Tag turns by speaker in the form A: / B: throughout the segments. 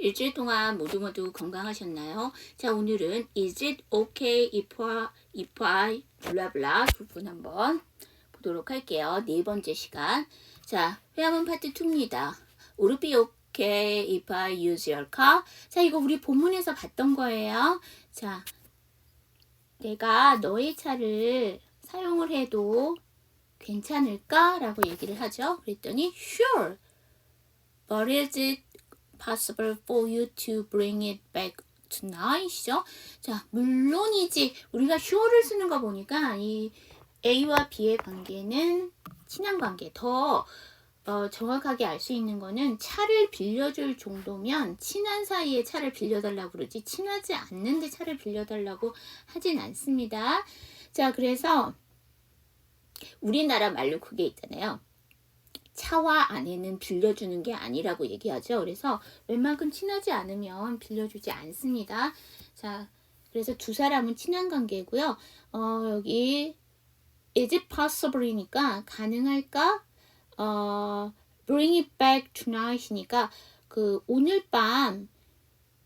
A: 일주일 동안 모두 모두 건강하셨나요? 자, 오늘은 Is it okay if I, if I 블라블라 부분 한번 보도록 할게요. 네 번째 시간. 자, 회화문 파트 2입니다. Would it be okay if I use your car? 자, 이거 우리 본문에서 봤던 거예요. 자, 내가 너의 차를 사용을 해도 괜찮을까? 라고 얘기를 하죠. 그랬더니 sure. But is it possible for you to bring it back tonight이죠? 자, 물론이지. 우리가 sure를 쓰는 거 보니까 이 A와 B의 관계는 친한 관계. 더 어, 정확하게 알 수 있는 거는 차를 빌려줄 정도면 친한 사이에 차를 빌려달라고 그러지 친하지 않는데 차를 빌려달라고 하진 않습니다. 자, 그래서 우리나라 말로 그게 있잖아요. 차와 아내는 빌려주는 게 아니라고 얘기하죠. 그래서 웬만큼 친하지 않으면 빌려주지 않습니다. 자, 그래서 두 사람은 친한 관계고요. 어, 여기 is it possible이니까 가능할까? 어, bring it back tonight이니까 그 오늘 밤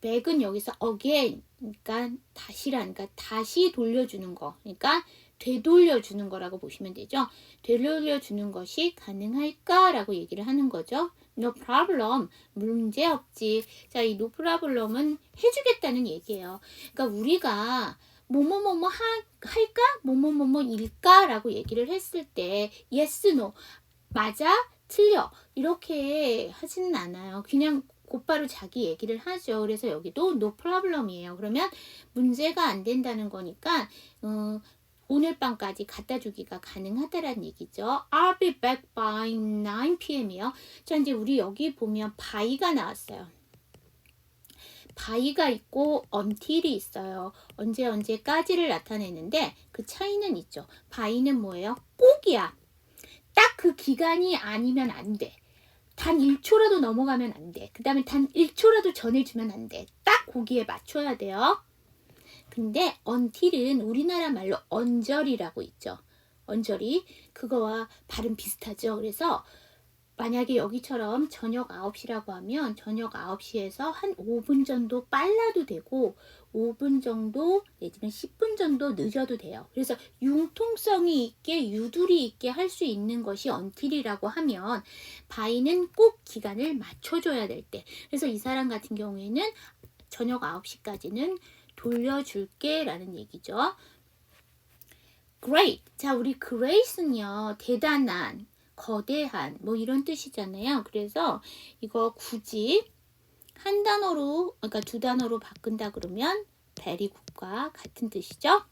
A: back은 여기서 again 그러니까 다시라니까 다시 돌려주는 거. 그러니까 되돌려 주는 거라고 보시면 되죠. 되돌려 주는 것이 가능할까라고 얘기를 하는 거죠. No problem. 문제 없지. 자, 이 no problem은 해주겠다는 얘기예요. 그러니까 우리가 뭐뭐뭐뭐 하, 할까? 뭐뭐뭐뭐 일까 라고 얘기를 했을 때 yes, no. 맞아? 틀려. 이렇게 하지는 않아요. 그냥 곧바로 자기 얘기를 하죠. 그래서 여기도 no problem이에요. 그러면 문제가 안 된다는 거니까 어, 오늘 밤까지 갖다 주기가 가능하다라는 얘기죠. I'll be back by 9 pm이요. 자, 이제 우리 여기 보면 by가 나왔어요. by가 있고 until이 있어요. 언제 언제까지를 나타내는데 그 차이는 있죠. by는 뭐예요? 꼭이야. 딱 그 기간이 아니면 안 돼. 단 1초라도 넘어가면 안 돼. 그 다음에 단 1초라도 전해주면 안 돼. 딱 거기에 맞춰야 돼요. 근데 until은 우리나라 말로 언저리라고 있죠. 언저리. 그거와 발음 비슷하죠. 그래서 만약에 여기처럼 저녁 9시라고 하면 저녁 9시에서 한 5분 정도 빨라도 되고 5분 정도 내지는 10분 정도 늦어도 돼요. 그래서 융통성이 있게 유두리 있게 할 수 있는 것이 언틸이라고 하면 바이는 꼭 기간을 맞춰줘야 될 때. 그래서 이 사람 같은 경우에는 저녁 9시까지는 돌려줄게 라는 얘기죠. Great. 자, 우리 Great은요, 대단한, 거대한, 뭐 이런 뜻이잖아요. 그래서 이거 굳이 한 단어로, 그러니까 두 단어로 바꾼다 그러면 very good과 같은 뜻이죠.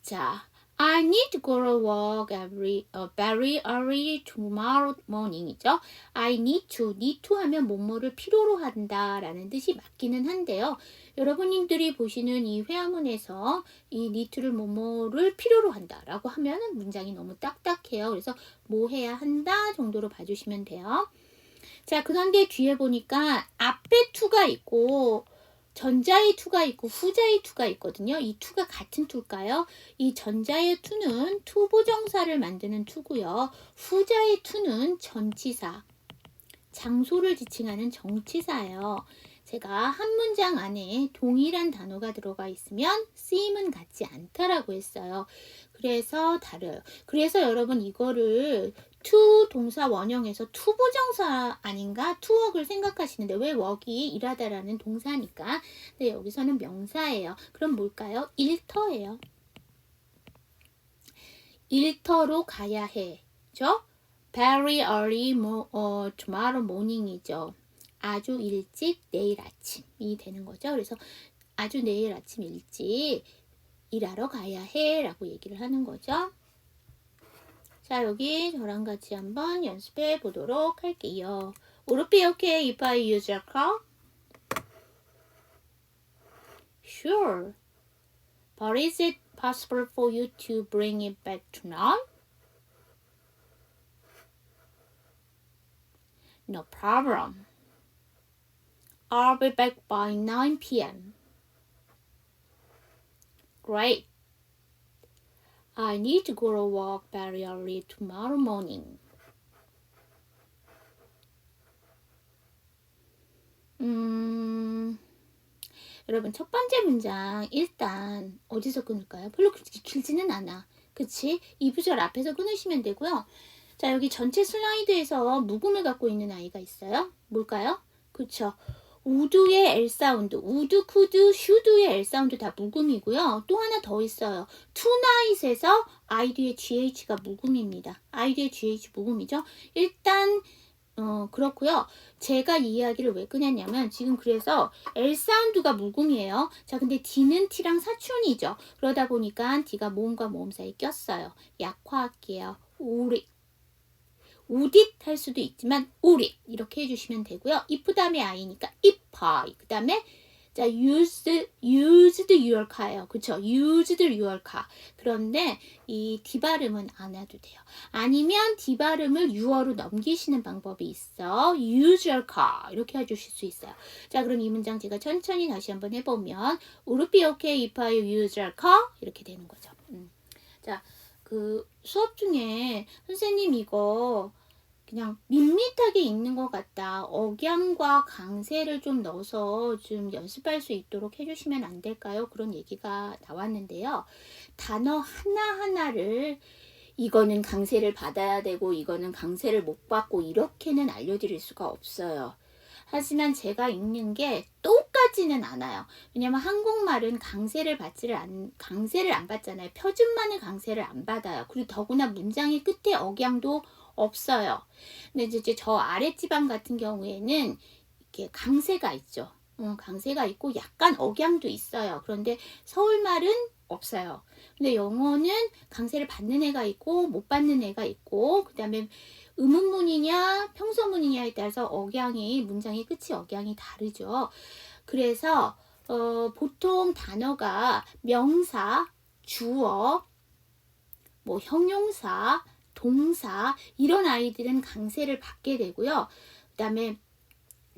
A: 자, I need to go to work every uh, very early tomorrow morning이죠. I need to, need to 하면 뭐뭐를 필요로 한다라는 뜻이 맞기는 한데요. 여러분들이 보시는 이 회화문에서 이 need to를 뭐뭐를 필요로 한다라고 하면 문장이 너무 딱딱해요. 그래서 뭐 해야 한다 정도로 봐주시면 돼요. 자, 그런데 뒤에 보니까 앞에 to가 있고 전자의 투가 있고 후자의 투가 있거든요. 이 투가 같은 투일까요? 이 전자의 투는 투부정사를 만드는 투고요. 후자의 투는 전치사, 장소를 지칭하는 정치사예요. 제가 한 문장 안에 동일한 단어가 들어가 있으면 쓰임은 같지 않다라고 했어요. 그래서 다르요. 그래서 여러분 이거를 투 동사 원형에서 투부정사 아닌가 투웍을 생각하시는데 왜 웍이 일하다라는 동사니까 네 여기서는 명사예요. 그럼 뭘까요? 일터예요. 일터로 가야 해. 죠? Very early mo, 어, tomorrow morning이죠. 아주 일찍 내일 아침이 되는 거죠. 그래서 아주 내일 아침 일찍 일하러 가야 해 라고 얘기를 하는 거죠. 자, 여기 저랑 같이 한번 연습해 보도록 할게요. Would be okay if I use your car? Sure. But is it possible for you to bring it back tonight? No problem. I'll be back by 9 p.m. Great. I need to go to work very early tomorrow morning. 음, 여러분 첫 번째 문장 일단 어디서 끊을까요? 별로 길지는 않아. 그치? 이 구절 앞에서 끊으시면 되고요. 자 여기 전체 슬라이드에서 묵음을 갖고 있는 아이가 있어요. 뭘까요? 그쵸. 우드의 L 사운드, 우드, 쿠드, 슈드의 L 사운드 다 묵음이고요. 또 하나 더 있어요. 투나잇에서 뒤에 GH가 묵음입니다. 뒤에 GH 묵음이죠. 일단 어 그렇고요. 제가 이 이야기를 왜 꺼냈냐면 지금 그래서 L 사운드가 묵음이에요. 자 근데 D는 T랑 사춘이죠. 그러다 보니까 D가 모음과 모음 사이에 꼈어요. 약화할게요. 우리 우딧 할 수도 있지만 우리 이렇게 해주시면 되고요. if 다음에 i니까 if 그 다음에 자 used used your car예요. 그쵸? used your car. 그런데 이 D 발음은 안 해도 돼요. 아니면 D 발음을 you로 넘기시는 방법이 있어. use your car 이렇게 해주실 수 있어요. 자 그럼 이 문장 제가 천천히 다시 한번 해보면 would be okay if I use your car? 이렇게 되는 거죠. 음. 자, 그 수업 중에 선생님 이거 그냥 밋밋하게 읽는 것 같다. 억양과 강세를 좀 넣어서 좀 연습할 수 있도록 해주시면 안 될까요? 그런 얘기가 나왔는데요. 단어 하나하나를 이거는 강세를 받아야 되고 이거는 강세를 못 받고 이렇게는 알려드릴 수가 없어요. 하지만 제가 읽는 게 똑같지는 않아요. 왜냐면 한국말은 강세를 받지를 않, 강세를 안 받잖아요. 표준만의 강세를 안 받아요. 그리고 더구나 문장의 끝에 억양도 없어요. 근데 이제 저 아랫지방 같은 경우에는 이렇게 강세가 있죠. 어, 강세가 있고 약간 억양도 있어요. 그런데 서울말은 없어요. 근데 영어는 강세를 받는 애가 있고 못 받는 애가 있고 그다음에 의문문이냐 평소문이냐에 따라서 억양이 문장의 끝이 억양이 다르죠. 그래서 어, 보통 단어가 명사, 주어, 뭐 형용사, 동사 이런 아이들은 강세를 받게 되고요. 그다음에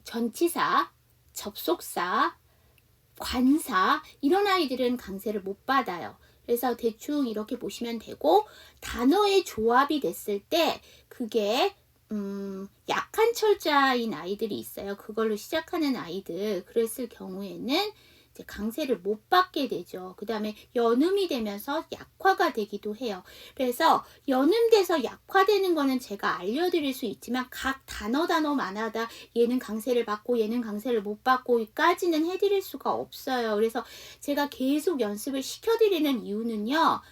A: 전치사, 접속사, 관사 이런 아이들은 강세를 못 받아요. 그래서 대충 이렇게 보시면 되고 단어의 조합이 됐을 때 그게 음, 약한 철자인 아이들이 있어요. 그걸로 시작하는 아이들 그랬을 경우에는 이제 강세를 못 받게 되죠. 그 다음에 연음이 되면서 약화가 되기도 해요. 그래서 연음돼서 약화되는 거는 제가 알려드릴 수 있지만 각 단어 단어마다 얘는 강세를 받고 얘는 강세를 못 받고까지는 해드릴 수가 없어요. 그래서 제가 계속 연습을 시켜드리는 이유는요.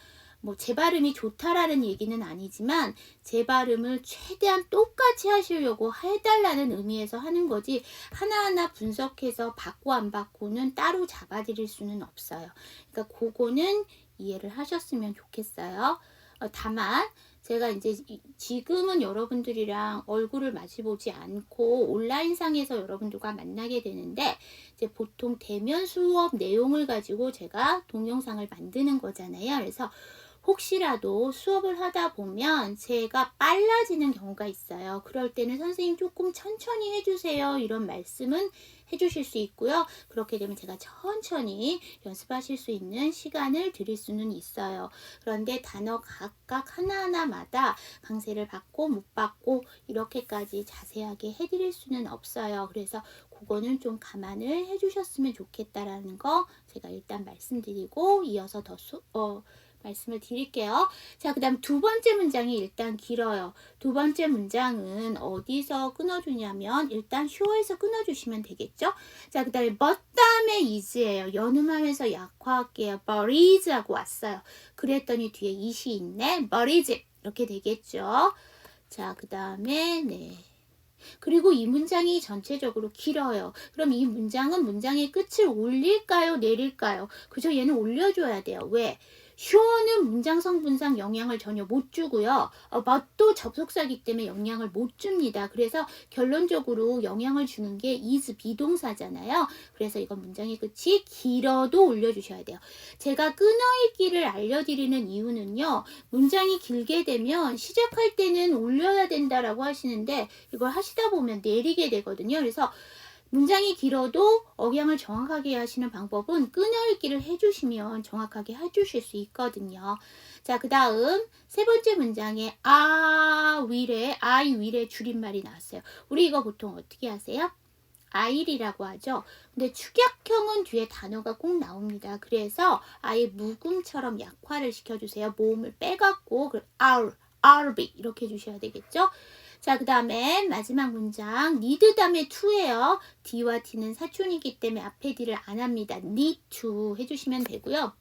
A: 뭐 제 발음이 좋다라는 얘기는 아니지만 제 발음을 최대한 똑같이 하시려고 해달라는 의미에서 하는 거지 하나하나 분석해서 받고 안 받고는 따로 잡아드릴 수는 없어요. 그러니까 그거는 이해를 하셨으면 좋겠어요. 어, 다만 제가 이제 지금은 여러분들이랑 얼굴을 마주 보지 않고 온라인상에서 여러분들과 만나게 되는데 이제 보통 대면 수업 내용을 가지고 제가 동영상을 만드는 거잖아요. 그래서 혹시라도 수업을 하다 보면 제가 빨라지는 경우가 있어요. 그럴 때는 선생님 조금 천천히 해주세요. 이런 말씀은 해주실 수 있고요. 그렇게 되면 제가 천천히 연습하실 수 있는 시간을 드릴 수는 있어요. 그런데 단어 각각 하나하나마다 강세를 받고 못 받고 이렇게까지 자세하게 해드릴 수는 없어요. 그래서 그거는 좀 감안을 해주셨으면 좋겠다라는 거 제가 일단 말씀드리고 이어서 더 수, 어, 말씀을 드릴게요. 자, 그 다음 두 번째 문장이 일단 길어요. 두 번째 문장은 어디서 끊어주냐면 일단 쇼에서 끊어주시면 되겠죠? 자, 그 다음에 but 다음에 is예요. 연음하면서 약화할게요. but is 하고 왔어요. 그랬더니 뒤에 is이 있네. but is 이렇게 되겠죠? 자, 그 다음에 네. 그리고 이 문장이 전체적으로 길어요. 그럼 이 문장은 문장의 끝을 올릴까요? 내릴까요? 그죠? 얘는 올려줘야 돼요. 왜? 쇼는 문장 성 분상 영향을 전혀 못 주고요. 어, but 접속사기 때문에 영향을 못 줍니다. 그래서 결론적으로 영향을 주는 게 is 비동사잖아요. 그래서 이건 문장의 끝이 길어도 올려주셔야 돼요. 제가 끊어읽기를 알려드리는 이유는요. 문장이 길게 되면 시작할 때는 올려야 된다라고 하시는데 이걸 하시다 보면 내리게 되거든요. 그래서 문장이 길어도 억양을 정확하게 하시는 방법은 끊어읽기를 해주시면 정확하게 해주실 수 있거든요. 자, 그 다음 세 번째 문장에 아 will에 I will의 줄임말이 나왔어요. 우리 이거 보통 어떻게 하세요? I'이라고 하죠. 근데 축약형은 뒤에 단어가 꼭 나옵니다. 그래서 아예 묵음처럼 약화를 시켜주세요. 모음을 빼갖고 그 I'll, I'll be 이렇게 해주셔야 되겠죠. 자, 그 다음에 마지막 문장 need 다음에 to예요. D와 T는 사촌이기 때문에 앞에 D를 안 합니다. need to 해주시면 되고요.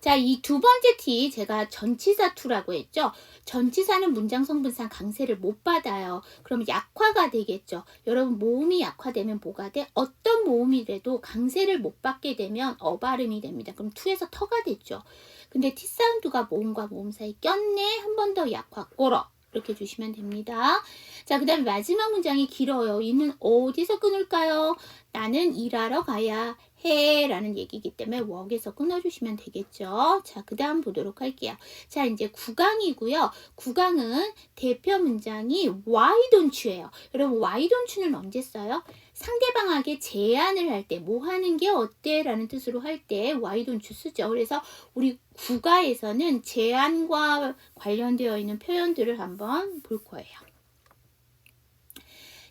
A: 자, 이 두 번째 T 제가 전치사 to라고 했죠. 전치사는 문장 성분상 강세를 못 받아요. 그럼 약화가 되겠죠. 여러분 모음이 약화되면 뭐가 돼? 어떤 모음이라도 강세를 못 받게 되면 어 발음이 됩니다. 그럼 to에서 터가 됐죠. 근데 T 사운드가 모음과 모음 사이 꼈네. 한 번 더 약화 꼬러. 이렇게 주시면 됩니다. 자, 그 다음에 마지막 문장이 길어요. 이는 어디서 끊을까요? 나는 일하러 가야 해 라는 얘기이기 때문에 웍에서 끊어주시면 되겠죠. 자, 그 다음 보도록 할게요. 자, 이제 9강이고요. 9강은 대표 문장이 why don't you예요. 여러분, why don't you는 언제 써요? 상대방에게 제안을 할 때, 뭐 하는 게 어때? 라는 뜻으로 할 때 why don't you 쓰죠. 그래서 우리 국가에서는 제안과 관련되어 있는 표현들을 한번 볼 거예요.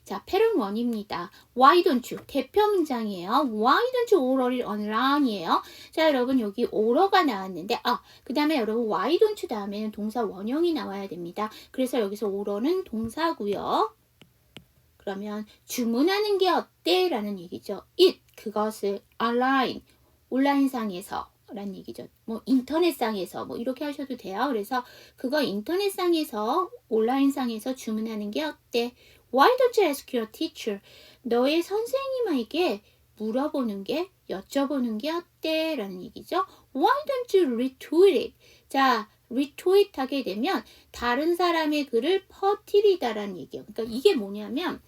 A: 자, 패런 원입니다. Why don't you? 대표 문장이에요. Why don't you it online이에요. 자, 여러분 여기 order가 나왔는데 아, 그 다음에 여러분 why don't you 다음에는 동사 원형이 나와야 됩니다. 그래서 여기서 order는 동사고요. 그러면 주문하는 게 어때? 라는 얘기죠. it, 그것을 online, 온라인상에서 라는 얘기죠. 뭐 인터넷상에서 뭐 이렇게 하셔도 돼요. 그래서 그거 인터넷상에서 온라인상에서 주문하는 게 어때? Why don't you ask your teacher? 너의 선생님에게 물어보는 게 여쭤보는 게 어때? 라는 얘기죠. Why don't you retweet it? 자, retweet 하게 되면 다른 사람의 글을 퍼뜨리다라는 얘기예요. 그러니까 이게 뭐냐면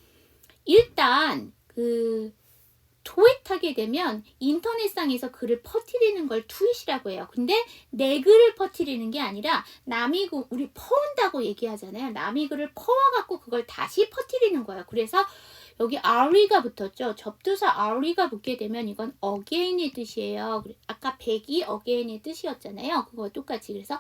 A: 일단 그 트윗하게 되면 인터넷상에서 글을 퍼뜨리는 걸 트윗이라고 해요. 근데 내 글을 퍼뜨리는 게 아니라 남이 그 우리 퍼온다고 얘기하잖아요. 남이 글을 퍼와갖고 그걸 다시 퍼뜨리는 거예요. 그래서 여기 are가 붙었죠. 접두사 are가 붙게 되면 이건 again의 뜻이에요. 아까 백이 again의 뜻이었잖아요. 그거 똑같이 그래서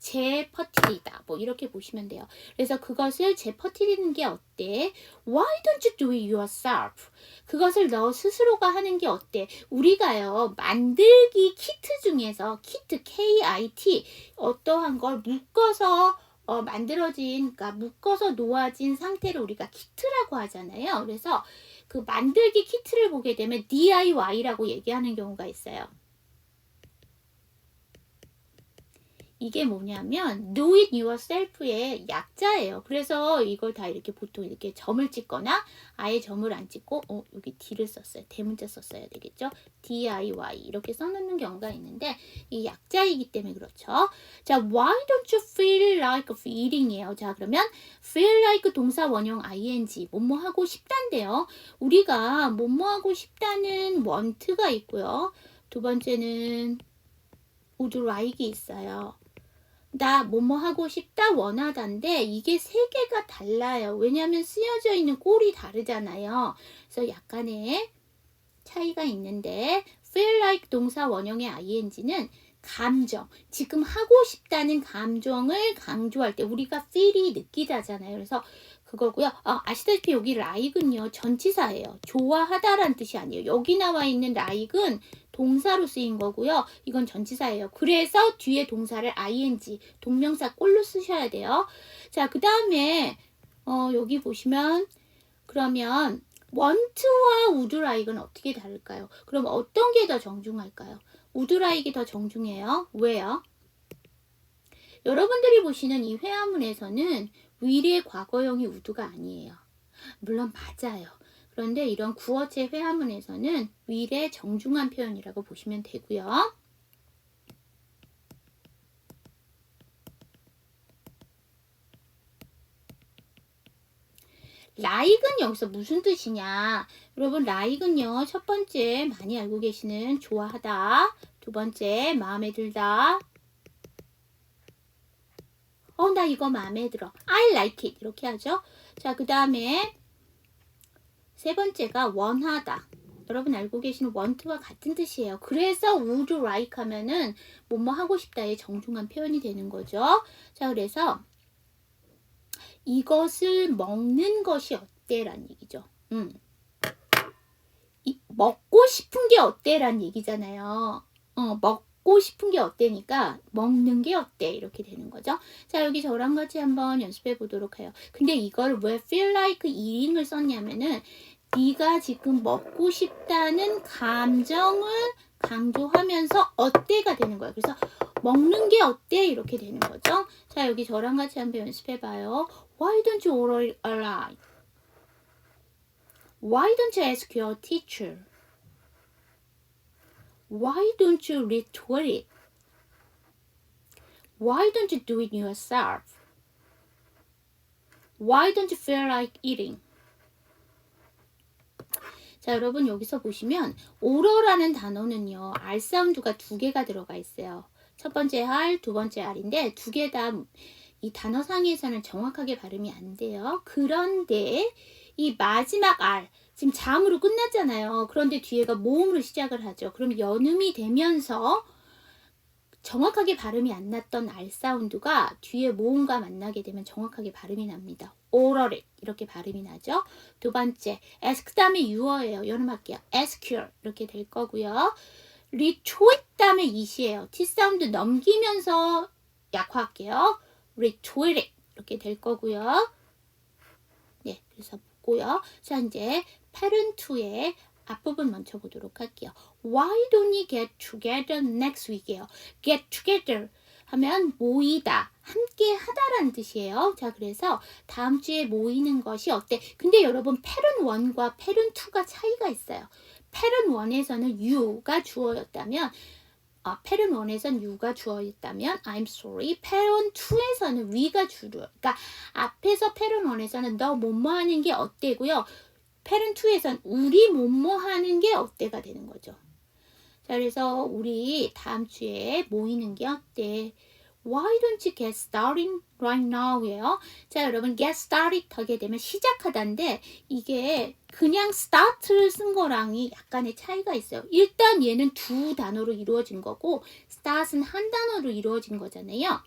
A: 재퍼뜨리다 뭐 이렇게 보시면 돼요. 그래서 그것을 재퍼뜨리는 게 어때? Why don't you do it yourself? 그것을 너 스스로가 하는 게 어때? 우리가요 만들기 키트 중에서 키트 K-I-T 어떠한 걸 묶어서 어, 만들어진 그러니까 묶어서 놓아진 상태를 우리가 키트라고 하잖아요. 그래서 그 만들기 키트를 보게 되면 DIY라고 얘기하는 경우가 있어요. 이게 뭐냐면 do it yourself의 약자예요. 그래서 이걸 다 이렇게 보통 이렇게 점을 찍거나 아예 점을 안 찍고 어 여기 D를 썼어요. 대문자 썼어야 되겠죠. DIY 이렇게 써놓는 경우가 있는데 이 약자이기 때문에 그렇죠. 자, why don't you feel like feeling이에요. 자, 그러면 feel like 동사 원형 ing 뭐뭐 하고 싶단데요. 우리가 뭐뭐 하고 싶다는 want가 있고요. 두 번째는 would like이 있어요. 나 뭐뭐 하고 싶다 원하다인데 이게 세 개가 달라요. 왜냐하면 쓰여져 있는 꼴이 다르잖아요. 그래서 약간의 차이가 있는데 feel like 동사 원형의 ing는 감정, 지금 하고 싶다는 감정을 강조할 때 우리가 feel이 느끼다잖아요. 그래서 그거고요. 아, 아시다시피 여기 like은요 전치사예요. 좋아하다라는 뜻이 아니에요. 여기 나와 있는 like은 동사로 쓰인 거고요. 이건 전치사예요. 그래서 뒤에 동사를 ing, 동명사 꼴로 쓰셔야 돼요. 자, 그 다음에 어, 여기 보시면 그러면 want와 would like은 어떻게 다를까요? 그럼 어떤 게 더 정중할까요? would like이 더 정중해요. 왜요? 여러분들이 보시는 이 회화문에서는 will의 과거형이 would가 아니에요. 물론 맞아요. 그런데 이런 구어체 회화문에서는 will의 정중한 표현이라고 보시면 되고요. 라익은 여기서 무슨 뜻이냐? 여러분 라익은요 첫 번째 많이 알고 계시는 좋아하다 두 번째 마음에 들다 어 나 이거 마음에 들어 I like it 이렇게 하죠 자 그 다음에 세 번째가 원하다. 여러분 알고 계시는 want와 같은 뜻이에요. 그래서 would like 하면은 뭐뭐 하고 싶다의 정중한 표현이 되는 거죠. 자, 그래서 이것을 먹는 것이 어때? 라는 얘기죠. 음. 이, 먹고 싶은 게 어때란 얘기잖아요. 어, 먹 고 싶은 게 어때니까 먹는 게 어때 이렇게 되는 거죠. 자 여기 저랑 같이 한번 연습해 보도록 해요. 근데 이걸 왜 feel like eating을 썼냐면은 네가 지금 먹고 싶다는 감정을 강조하면서 어때가 되는 거예요. 그래서 먹는 게 어때 이렇게 되는 거죠. 자 여기 저랑 같이 한번 연습해 봐요. Why don't you order a lot? Why don't you ask your teacher? Why don't you retweet it? Why don't you do it yourself? Why don't you feel like eating? 자, 여러분 여기서 보시면 오러라는 단어는요. R 사운드가 두 개가 들어가 있어요. 첫 번째 R, 두 번째 R인데 두 개 다 이 단어 상에서는 정확하게 발음이 안 돼요. 그런데 이 마지막 R 지금 잠으로 끝났잖아요. 그런데 뒤에가 모음으로 시작을 하죠. 그럼 연음이 되면서 정확하게 발음이 안 났던 R 사운드가 뒤에 모음과 만나게 되면 정확하게 발음이 납니다. 오러렛 이렇게 발음이 나죠. 두 번째 ask 다음에 유어예요. 연음할게요. ask 이렇게 될 거고요. retweet 다음에 it이에요. t 사운드 넘기면서 약화할게요. retweet 이렇게 될 거고요. 네, 그래서 보고요. 자 이제 parent2의 앞부분 먼저 보도록 할게요. Why don't we get together next week이에요. get together 하면 모이다, 함께 하다라는 뜻이에요. 자, 그래서 다음 주에 모이는 것이 어때? 근데 여러분, parent 1과 parent 2가 차이가 있어요. parent 1에서는 you가 주어였다면 아, parent 1에서는 you가 주어였다면 I'm sorry. parent 2에서는 we가 주어. 그러니까 앞에서 parent 1에서는 너 뭐뭐 하는 게 어때고요. Parent 2에서는 우리 뭐뭐 하는 게 어때가 되는 거죠. 자, 그래서 우리 다음 주에 모이는 게 어때? Why don't you get started right now예요. 자, 여러분 get started 하게 되면 시작하다인데 이게 그냥 start를 쓴 거랑이 약간의 차이가 있어요. 일단 얘는 두 단어로 이루어진 거고 start은 한 단어로 이루어진 거잖아요.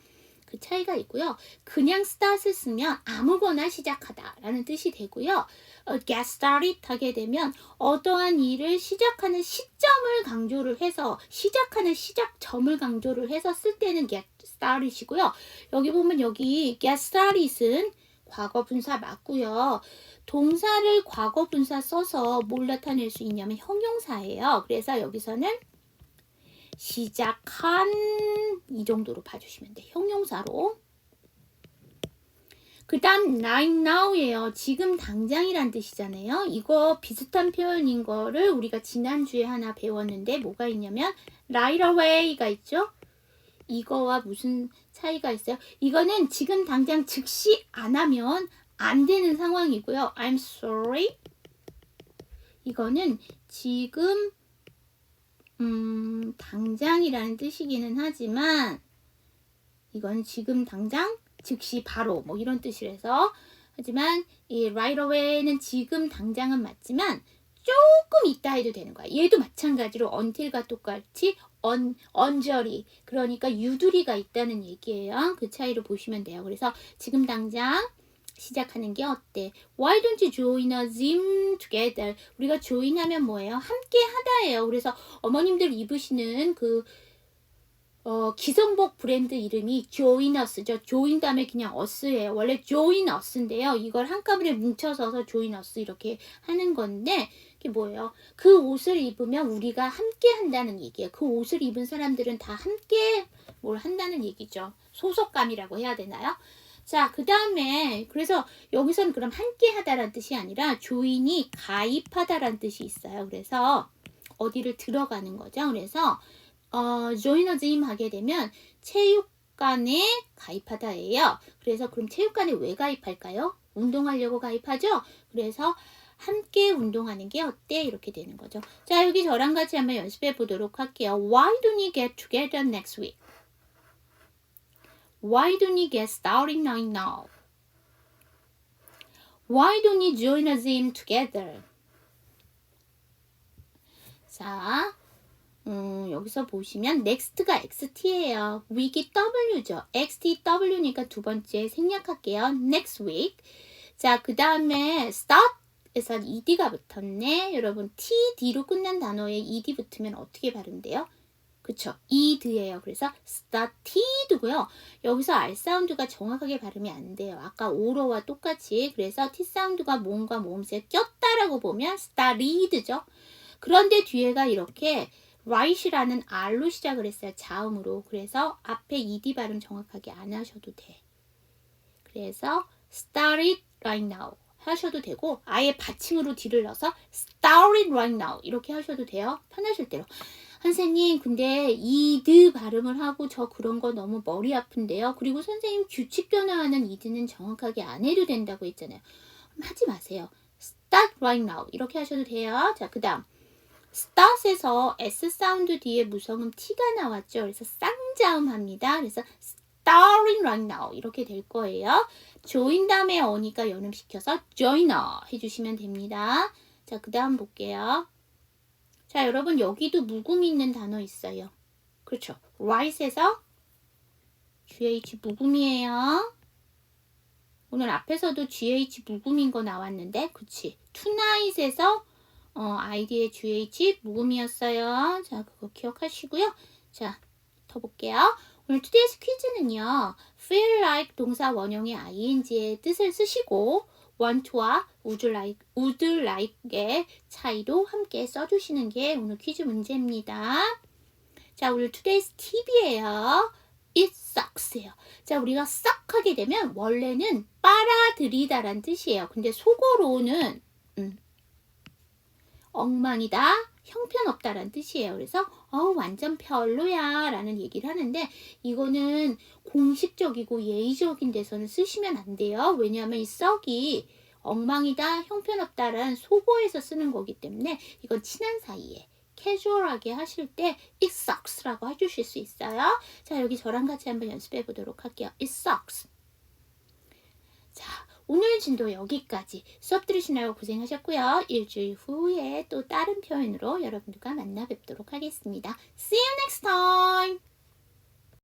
A: 그 차이가 있고요. 그냥 start을 쓰면 아무거나 시작하다라는 뜻이 되고요. 어, get started 하게 되면 어떠한 일을 시작하는 시점을 강조를 해서 시작하는 시작점을 강조를 해서 쓸 때는 get start이고요. 여기 보면 여기 get started은 과거 분사 맞고요. 동사를 과거 분사 써서 뭘 나타낼 수 있냐면 형용사예요. 그래서 여기서는 시작한 이 정도로 봐주시면 돼요. 형용사로. 그 다음 right now예요. 지금 당장이란 뜻이잖아요. 이거 비슷한 표현인 거를 우리가 지난주에 하나 배웠는데 뭐가 있냐면 right away가 있죠. 이거와 무슨 차이가 있어요? 이거는 지금 당장 즉시 안 하면 안 되는 상황이고요. I'm sorry. 이거는 지금 음, 당장이라는 뜻이기는 하지만 이건 지금 당장 즉시 바로 뭐 이런 뜻이라서 하지만 이 right away는 지금 당장은 맞지만 조금 있다 해도 되는 거야. 얘도 마찬가지로 until과 똑같이 언, 언저리 그러니까 유두리가 있다는 얘기예요. 그 차이로 보시면 돼요. 그래서 지금 당장 시작하는 게 어때? Why don't you join a gym together? 우리가 join하면 뭐예요? 함께 하다예요. 그래서 어머님들 입으시는 그 어, 기성복 브랜드 이름이 us죠. join 다음에 그냥 us예요. 원래 us인데요. 이걸 한꺼번에 뭉쳐서 us 이렇게 하는 건데 이게 뭐예요? 그 옷을 입으면 우리가 함께 한다는 얘기예요. 그 옷을 입은 사람들은 다 함께 뭘 한다는 얘기죠. 소속감이라고 해야 되나요? 자, 그 다음에, 그래서 여기서는 그럼 함께 하다라는 뜻이 아니라 조인이 가입하다라는 뜻이 있어요. 그래서 어디를 들어가는 거죠. 그래서, 어, 조이너즈임 하게 되면 체육관에 가입하다예요. 그래서 그럼 체육관에 왜 가입할까요? 운동하려고 가입하죠? 그래서 함께 운동하는 게 어때? 이렇게 되는 거죠. 자, 여기 저랑 같이 한번 연습해 보도록 할게요. Why don't we get together next week? Why don't you get started right now? Why don't you join a gym together? 자, 음, 여기서 보시면 next가 xt예요. week이 w죠. xtw니까 두 번째 생략할게요. next week. 자, 그 다음에 start 에선 ed가 붙었네. 여러분 td로 끝난 단어에 ed 붙으면 어떻게 발음돼요? 그쵸? ed예요. 그래서 started고요. 여기서 r 사운드가 정확하게 발음이 안 돼요. 아까 오로와 똑같이 그래서 t 사운드가 모음과 모음새에 꼈다라고 보면 started죠. 그런데 뒤에가 이렇게 right이라는 r로 시작을 했어요. 자음으로. 그래서 앞에 ed 발음 정확하게 안 하셔도 돼. 그래서 started right now 하셔도 되고 아예 받침으로 뒤를 넣어서 started right now 이렇게 하셔도 돼요. 편하실 대로. 선생님 근데 이드 발음을 하고 저 그런 거 너무 머리 아픈데요. 그리고 선생님 규칙 변화하는 이드는 정확하게 안 해도 된다고 했잖아요. 하지 마세요. start right now 이렇게 하셔도 돼요. 자, 그 다음 start에서 s 사운드 뒤에 무성음 t가 나왔죠. 그래서 쌍자음 합니다. 그래서 starting right now 이렇게 될 거예요. join 다음에 어니까 연음시켜서 joiner 해주시면 됩니다. 자, 그 다음 볼게요. 자, 여러분 여기도 묵음이 있는 단어 있어요. 그렇죠. right에서 gh 묵음이에요. 오늘 앞에서도 gh 묵음인 거 나왔는데, 그치? tonight에서 어, 아이디의 gh 묵음이었어요. 자, 그거 기억하시고요. 자, 더 볼게요. 오늘 투데이스 퀴즈는요. feel like 동사 원형의 ing의 뜻을 쓰시고 want와 would like, would like의 차이도 함께 써주시는 게 오늘 퀴즈 문제입니다. 자, 오늘 투데이스 팁이에요. It sucks예요. 자, 우리가 suck 하게 되면 원래는 빨아들이다란 뜻이에요. 근데 속어로는 음, 엉망이다, 형편없다란 뜻이에요. 그래서 어 완전 별로야 라는 얘기를 하는데 이거는 공식적이고 예의적인 데서는 쓰시면 안 돼요. 왜냐하면 이 썩이 엉망이다, 형편없다라는 속어에서 쓰는 거기 때문에 이건 친한 사이에 캐주얼하게 하실 때 it sucks라고 해주실 수 있어요. 자 여기 저랑 같이 한번 연습해 보도록 할게요. it sucks. 자 오늘 진도 여기까지 수업 들으시느라고 고생하셨고요. 일주일 후에 또 다른 표현으로 여러분들과 만나 뵙도록 하겠습니다. See you next time!